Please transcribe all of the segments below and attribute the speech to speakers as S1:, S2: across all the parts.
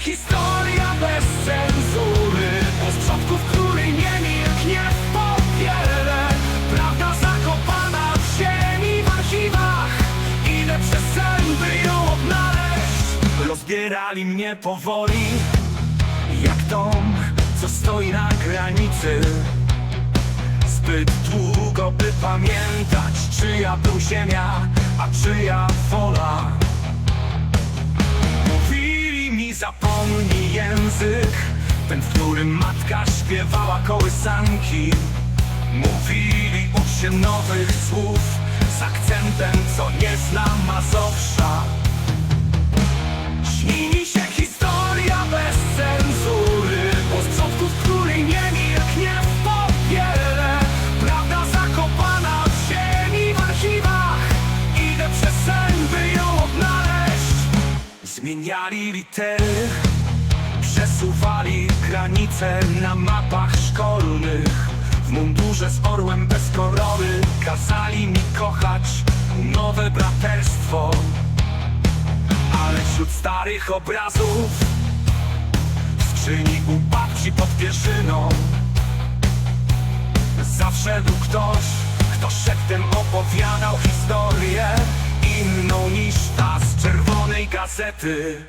S1: historia bez cenzury Od przodków, który nie milknie w popiele. Prawda zakopana w ziemi w archiwach. Idę przez sen, by ją odnaleźć. Rozbierali mnie powoli Jak dom, co stoi na granicy. Zbyt długo, by pamiętać Czyja był ziemia, a czyja wola Zapomnij język Ten, w którym matka śpiewała kołysanki. Mówili ucz się nowych słów Z akcentem, co nie zna Mazowsza Zmieniali litery Przesuwali granice na mapach szkolnych. W mundurze z orłem bez korory Kazali mi kochać nowe braterstwo. Ale wśród starych obrazów skrzyni u babci pod pierzyną. Zawsze był ktoś, kto szeptem opowiadał historię gazety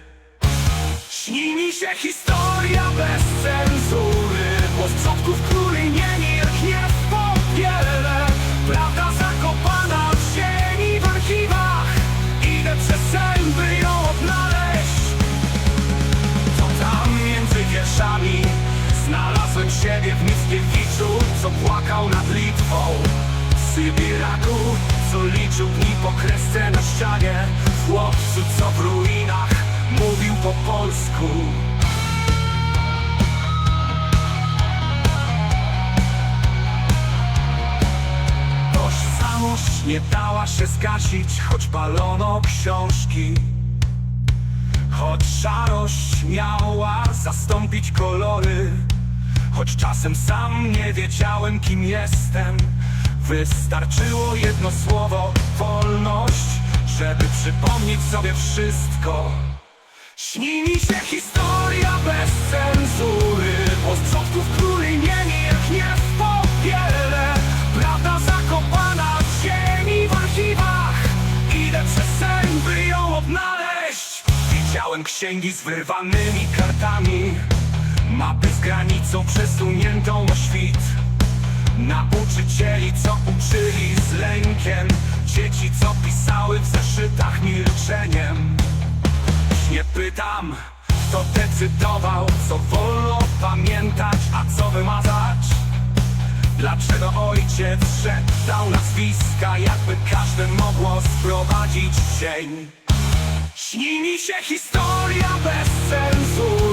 S1: Śni mi się historia bez cenzury. Od przodków, której nie milknie w popiele Prawda zakopana w ziemi w archiwach. Idę przez sen, by ją odnaleźć. To tam między wierszami? Znalazłem siebie w Mickiewiczu Co płakał W Sybiraku Co liczył dni po kresce na ścianie. W chłopcu co w ruinach Mówił po polsku. Tożsamość nie dała się zgasić Choć palono książki. Choć szarość miała zastąpić kolory. Choć czasem sam nie wiedziałem kim jestem Wystarczyło jedno słowo wolność Żeby przypomnieć sobie wszystko. Śni mi się historia bez cenzury Od przodków, której nie milknie w popiele Prawda zakopana w ziemi w archiwach. Idę przez sen, by ją odnaleźć. Widziałem księgi z wyrwanymi kartami. Mapy z granicą przesuniętą o świt Nauczycieli, co uczyli z lękiem Dzieci, co pisały w zeszytach milczeniem nie pytam, kto decydował, co wolno pamiętać, a co wymazać. Dlaczego ojciec szeptał nazwiska, jakby każde mogło sprowadzić cień? Śni mi się historia bez sensu